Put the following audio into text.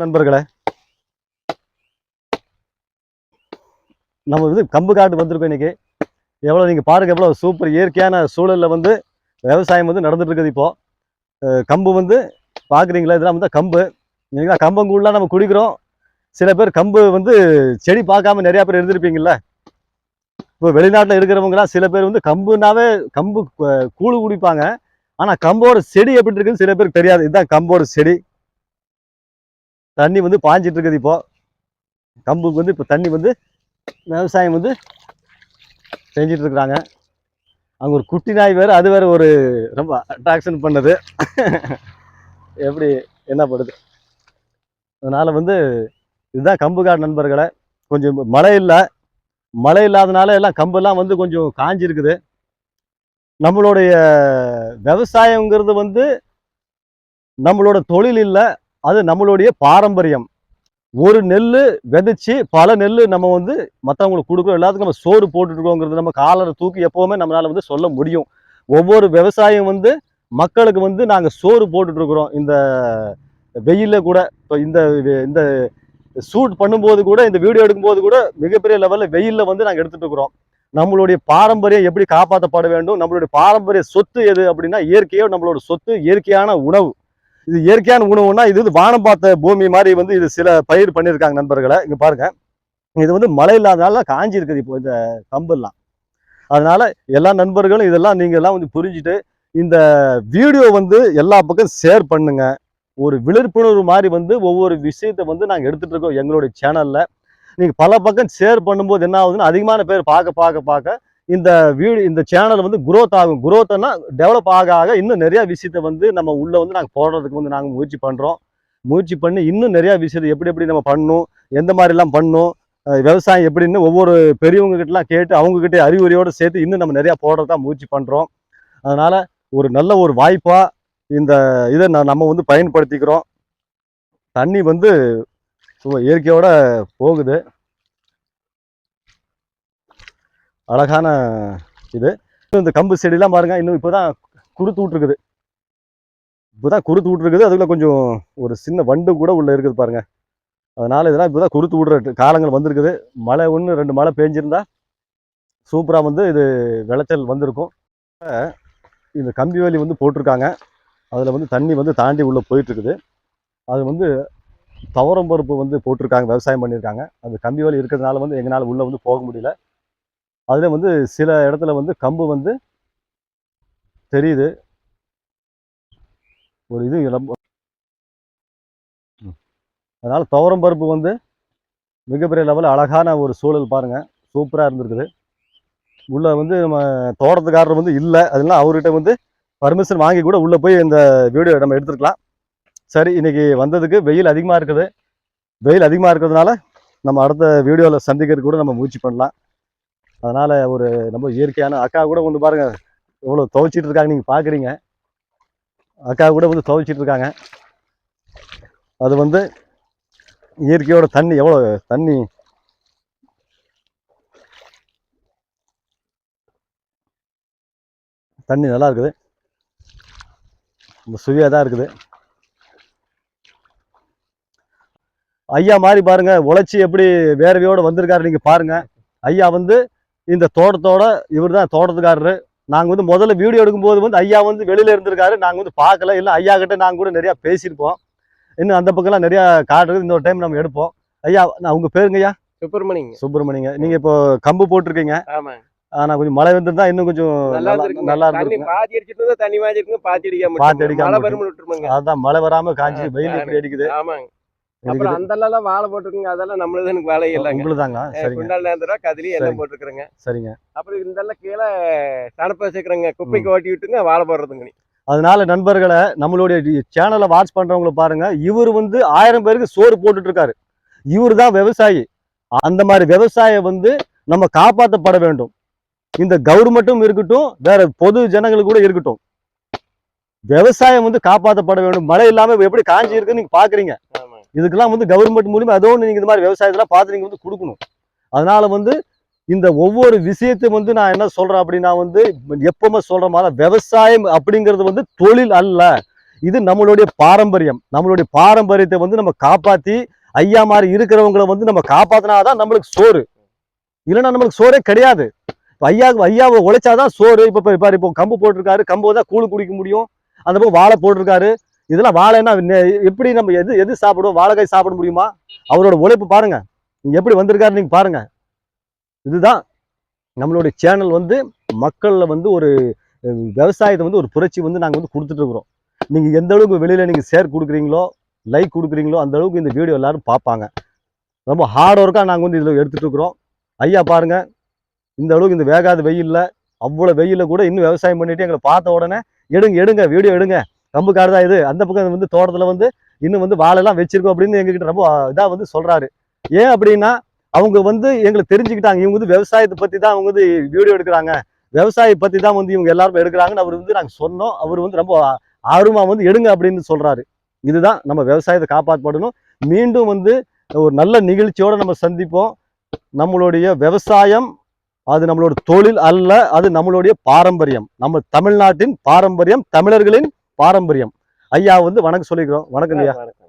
நண்பர்களே. நம்ம இது கம்பு காட்டு வந்திருக்கோம் இன்னைக்கு. எவ்வளோ நீங்கள் பாருங்க எவ்வளோ சூப்பர் இயற்கையான சூழலில் வந்து விவசாயம் வந்து நடந்துட்டு இருக்குது இப்போ. கம்பு வந்து பார்க்குறீங்களா இதெல்லாம் வந்து கம்பு. இல்லைங்களா கம்பங்கூழ்லாம் நம்ம குடிக்கிறோம். சில பேர் கம்பு வந்து செடி பார்க்காம நிறையா பேர் இருந்திருப்பீங்கள்ல இப்போ வெளிநாட்டில் இருக்கிறவங்கலாம் சில பேர் வந்து கம்புனாவே கம்பு கூழு குடிப்பாங்க. ஆனால் கம்போட செடி எப்படி இருக்குன்னு சில பேருக்கு தெரியாது. இதுதான் கம்போட செடி. தண்ணி வந்து பாஞ்சிட்டு இருக்குது இப்போ. கம்புக்கு வந்து இப்போ தண்ணி வந்து விவசாயம் வந்து செஞ்சிட்டு இருக்கிறாங்க. அங்கே ஒரு குட்டி நாய் வேறு அது வேறு ஒரு ரொம்ப அட்ராக்ஷன் பண்ணுது. எப்படி என்ன படுது அதனால் வந்து இதுதான் கம்புக்காடு நண்பர்களை. கொஞ்சம் மழை இல்லை. மழை இல்லாதனால எல்லாம் கம்பெல்லாம் வந்து கொஞ்சம் காஞ்சிருக்குது. நம்மளுடைய விவசாயங்கிறது வந்து நம்மளோட தொழில் இல்லை. அது நம்மளுடைய பாரம்பரியம். ஒரு நெல் விதைச்சி பல நெல் நம்ம வந்து மற்றவங்களுக்கு கொடுக்குறோம். எல்லாத்துக்கும் நம்ம சோறு போட்டுருக்கோங்கிறது நம்ம காலரை தூக்கி எப்போவுமே நம்மளால் வந்து சொல்ல முடியும். ஒவ்வொரு விவசாயம் வந்து மக்களுக்கு வந்து நாங்கள் சோறு போட்டுட்ருக்குறோம் இந்த வெயிலில் கூட இப்போ இந்த இந்த ஷூட் பண்ணும்போது கூட இந்த வீடியோ எடுக்கும்போது கூட மிகப்பெரிய லெவலில் வெயிலில் வந்து நாங்கள் எடுத்துகிட்டு இருக்கிறோம் நம்மளுடைய பாரம்பரியம் எப்படி காப்பாற்றப்பட வேண்டும்? நம்மளுடைய பாரம்பரிய சொத்து எது அப்படின்னா இயற்கையோ நம்மளோட சொத்து இயற்கையான உணவு. இது இயற்கையான உணவுனா இது வந்து வானம் பார்த்த பூமி மாதிரி வந்து இது சில பயிர் பண்ணியிருக்காங்க நண்பர்களை இங்கே பாருங்க. இது வந்து மழை இல்லாதனால காஞ்சி இருக்குது இப்போ இந்த கம்பெல்லாம். அதனால எல்லா நண்பர்களும் இதெல்லாம் நீங்கள்லாம் வந்து புரிஞ்சுட்டு இந்த வீடியோ வந்து எல்லா பக்கம் ஷேர் பண்ணுங்க. ஒரு விழிப்புணர்வு மாதிரி வந்து ஒவ்வொரு விஷயத்தை வந்து நாங்கள் எடுத்துகிட்டு இருக்கோம் எங்களுடைய சேனலில் நீங்கள் பல பக்கம் ஷேர் பண்ணும்போது என்ன ஆகுதுன்னு அதிகமான பேர் பார்க்க பார்க்க பார்க்க இந்த வீடு இந்த சேனல் வந்து குரோத் ஆகும். குரோத்னா டெவலப் ஆக ஆக இன்னும் நிறையா விஷயத்தை வந்து நம்ம உள்ளே வந்து நாங்கள் போடுறதுக்கு வந்து நாங்கள் முயற்சி பண்ணுறோம் முயற்சி பண்ணி இன்னும் நிறையா விஷயத்தை எப்படி எப்படி நம்ம பண்ணணும் எந்த மாதிரிலாம் பண்ணணும் விவசாயம் எப்படின்னு ஒவ்வொரு பெரியவங்ககிட்டலாம் கேட்டு அவங்கக்கிட்டே அறிவுரையோடு சேர்த்து இன்னும் நம்ம நிறையா போடுறதா முயற்சி பண்ணுறோம் அதனால் ஒரு நல்ல ஒரு வாய்ப்பாக இந்த இதை நம்ம வந்து பயன்படுத்திக்கிறோம். தண்ணி வந்து சும்மா இயற்கையோட போகுது. அழகான இது. இந்த கம்பு செடிலாம் பாருங்க இன்னும் இப்போதான் குருத்து விட்டுருக்குது. இப்போதான் குருத்து விட்ருக்குது அதுக்குள்ள கொஞ்சம் ஒரு சின்ன வண்டு கூட உள்ள இருக்குது பாருங்க. அதனால இதெல்லாம் இப்போதான் குருத்து விடுற காலங்கள் வந்திருக்குது. மழை ஒன்று ரெண்டு மழை பெஞ்சிருந்தா சூப்பராக வந்து இது விளைச்சல் வந்திருக்கும். இந்த கம்பி வேலி வந்து போட்டிருக்காங்க. அதில் வந்து தண்ணி வந்து தாண்டி உள்ளே போயிட்டு இருக்குது அது வந்து துவரம் பருப்பு வந்து போட்டிருக்காங்க விவசாயம் பண்ணியிருக்காங்க. அந்த கம்பி வேலி இருக்கிறதுனால வந்து எங்களால் உள்ளே வந்து போக முடியல. அதில் வந்து சில இடத்துல வந்து கம்பு வந்து தெரியுது. ஒரு இது ரொம்ப அதனால் துவரம் பருப்பு வந்து மிகப்பெரிய லெவலில் அழகான ஒரு சூழல் பாருங்கள் சூப்பராக இருந்திருக்குது. உள்ளே வந்து நம்ம தோட்டத்துக்காரர் வந்து இல்லை. அதெல்லாம் அவர்கிட்ட வந்து பர்மிஷன் வாங்கி கூட உள்ளே போய் இந்த வீடியோ நம்ம எடுத்துருக்கலாம். சரி இன்னைக்கு வந்ததுக்கு வெயில் அதிகமாக இருக்குது. வெயில் அதிகமாக இருக்கிறதுனால நம்ம அடுத்த வீடியோவில் சந்திக்கிறதுக்கு கூட நம்ம முயற்சி பண்ணலாம். அதனால் ஒரு ரொம்ப இயற்கையான அக்கா கூட கொண்டு பாருங்கள் எவ்வளோ துவைச்சிட்டு இருக்காங்க நீங்கள் பார்க்குறீங்க அக்கா கூட வந்து துவைச்சிட்டு இருக்காங்க. அது வந்து இயற்கையோட தண்ணி எவ்வளோ தண்ணி? தண்ணி நல்லா இருக்குது. ரொம்ப சுவையாக தான் இருக்குது. ஐயா மாதிரி பாருங்கள் உழைச்சி எப்படி வேர்வையோட வந்திருக்காரு நீங்கள் பாருங்கள் ஐயா வந்து இந்த தோட்டத்தோட இவர் தான் தோட்டத்துக்காரரு. நாங்கள் வந்து முதல்ல வீடியோ எடுக்கும்போது வந்து ஐயா வந்து வெளியில இருந்திருக்காரு. நாங்கள் வந்து பார்க்கல. இல்லை ஐயா கிட்ட நாங்கள் கூட நிறையா பேசியிருப்போம். இன்னும் அந்த பக்கம்லாம் நிறையா காட்டுறது இன்னொரு டைம் நம்ம எடுப்போம். ஐயா நான் உங்க பேருங்க ஐயா? சுப்பிரமணிங்க சுப்பிரமணியங்க. நீங்க இப்போ கம்பு போட்டிருக்கீங்க. ஆமா. ஆனா கொஞ்சம் மழை வந்திருந்தா இன்னும் கொஞ்சம் நல்லா நல்லா இருந்திருக்குங்க. நல்லா தண்ணி இருந்திருக்குங்க பாதி அடிச்சிட்டு தண்ணி பாத்தி அடிக்காம பாத்தி. அடிக்காம அதான் மழை வராம காஞ்சி வெயில் இப்படி அடிக்குது? ஆமாங்க. அப்புறம் அந்த எல்லாம் வாழை போட்டுருக்குங்க. அதெல்லாம் நம்மளது எனக்கு வேலை இல்லைங்க. உங்களுதாங்களா சரிங்க. குண்டால் நேந்திரா கதிரி எல்லாம். போட்டுருக்குறேங்க. சரிங்க. அப்புறம் இதெல்லாம் கீழே தடுப்பு வச்சுக்கிறேங்க. குப்பைக்கு ஓட்டி விட்டுங்க வாழை போடுறதுங்க அதனால நண்பர்களை நம்மளுடைய சேனலை வாட்ச் பண்றவங்கள பாருங்க. இவர் வந்து ஆயிரம் பேருக்கு சோறு போட்டுட்டு இருக்காரு இவர் தான் விவசாயி. அந்த மாதிரி விவசாயம் வந்து நம்ம காப்பாற்றப்பட வேண்டும். இந்த கவர்மெண்ட்டும் இருக்கட்டும் வேற பொது ஜனங்களுக்கு கூட இருக்கட்டும். விவசாயம் வந்து காப்பாற்றப்பட வேண்டும். மழை இல்லாம எப்படி காஞ்சி இருக்குன்னு நீங்க பாக்குறீங்க. இதுக்கெல்லாம் வந்து கவர்மெண்ட் மூலியமா ஏதோ ஒன்று நீங்கள் இந்த மாதிரி விவசாயத்தெல்லாம் பார்த்து நீங்கள் வந்து கொடுக்கணும். அதனால் வந்து இந்த ஒவ்வொரு விஷயத்தையும் வந்து நான் என்ன சொல்கிறேன் அப்படின்னா வந்து எப்பவுமே சொல்கிற மாதிரி விவசாயம் அப்படிங்கிறது வந்து தொழில் அல்ல. இது நம்மளுடைய பாரம்பரியம். நம்மளுடைய பாரம்பரியத்தை வந்து நம்ம காப்பாற்றி ஐயா மாதிரி இருக்கிறவங்கள வந்து நம்ம காப்பாத்தினாதான் நம்மளுக்கு சோறு. இல்லைன்னா நம்மளுக்கு சோறே கிடையாது. இப்போ ஐயா ஐயாவை உழைச்சாதான் சோறு. இப்போ இப்போ இப்போ கம்பு போட்டிருக்காரு. கம்பு தான் கூழ் குடிக்க முடியும். அந்த பக்கம் வாழை போட்டிருக்காரு. இதெல்லாம் வாழைன்னா எப்படி நம்ம எது எது சாப்பிடுவோம்? வாழைக்காய் சாப்பிட முடியுமா? அவரோட உழைப்பு பாருங்க. நீங்க எப்படி வந்திருக்காரு நீங்க பாருங்க. இதுதான் நம்மளுடைய சேனல் வந்து மக்கள்ல வந்து ஒரு விவசாயத்தை வந்து ஒரு புரட்சி வந்து நாங்கள் வந்து கொடுத்துட்டு இருக்கிறோம். நீங்க எந்த அளவுக்கு வெளியில நீங்க ஷேர் கொடுக்குறீங்களோ லைக் கொடுக்குறீங்களோ அந்த அளவுக்கு இந்த வீடியோ எல்லாரும் பார்ப்பாங்க. ரொம்ப ஹார்ட் ஒர்க்காக நாங்கள் வந்து இதில் எடுத்துட்டு இருக்கிறோம். ஐயா பாருங்க இந்த அளவுக்கு இந்த வேகாத வெயில்ல அவ்வளோ வெயிலில் கூட இன்னும் விவசாயம் பண்ணிட்டு எங்களை பார்த்த உடனே எடுங்க எடுங்க வீடியோ எடுங்க. கம்பு காடு தான் இது? அந்த பக்கம் வந்து தோட்டத்தில் வந்து இன்னும் வந்து வாழைலாம் வச்சிருக்கோம் அப்படின்னு எங்ககிட்ட ரொம்ப இதாக வந்து சொல்கிறாரு ஏன் அப்படின்னா அவங்க வந்து எங்களை தெரிஞ்சுக்கிட்டாங்க. இவங்க வந்து விவசாயத்தை பற்றி தான் அவங்க வந்து வீடியோ எடுக்கிறாங்க. விவசாயி பற்றி தான் வந்து இவங்க எல்லாரும் எடுக்கிறாங்கன்னு அவர் வந்து நாங்கள் சொன்னோம். அவர் வந்து ரொம்ப ஆர்வமாக வந்து எடுங்க அப்படின்னு சொல்கிறாரு இதுதான் நம்ம விவசாயத்தை காப்பாற்றப்படணும் மீண்டும் வந்து ஒரு நல்ல நிகழ்ச்சியோடு நம்ம சந்திப்போம். நம்மளுடைய விவசாயம் அது நம்மளோட தொழில் அல்ல அது நம்மளுடைய பாரம்பரியம். நம்ம தமிழ்நாட்டின் பாரம்பரியம் தமிழர்களின் பாரம்பரியம். ஐயா வந்து வணக்கம் சொல்லிக்கிறோம். வணக்கம் ஐயா வணக்கம்.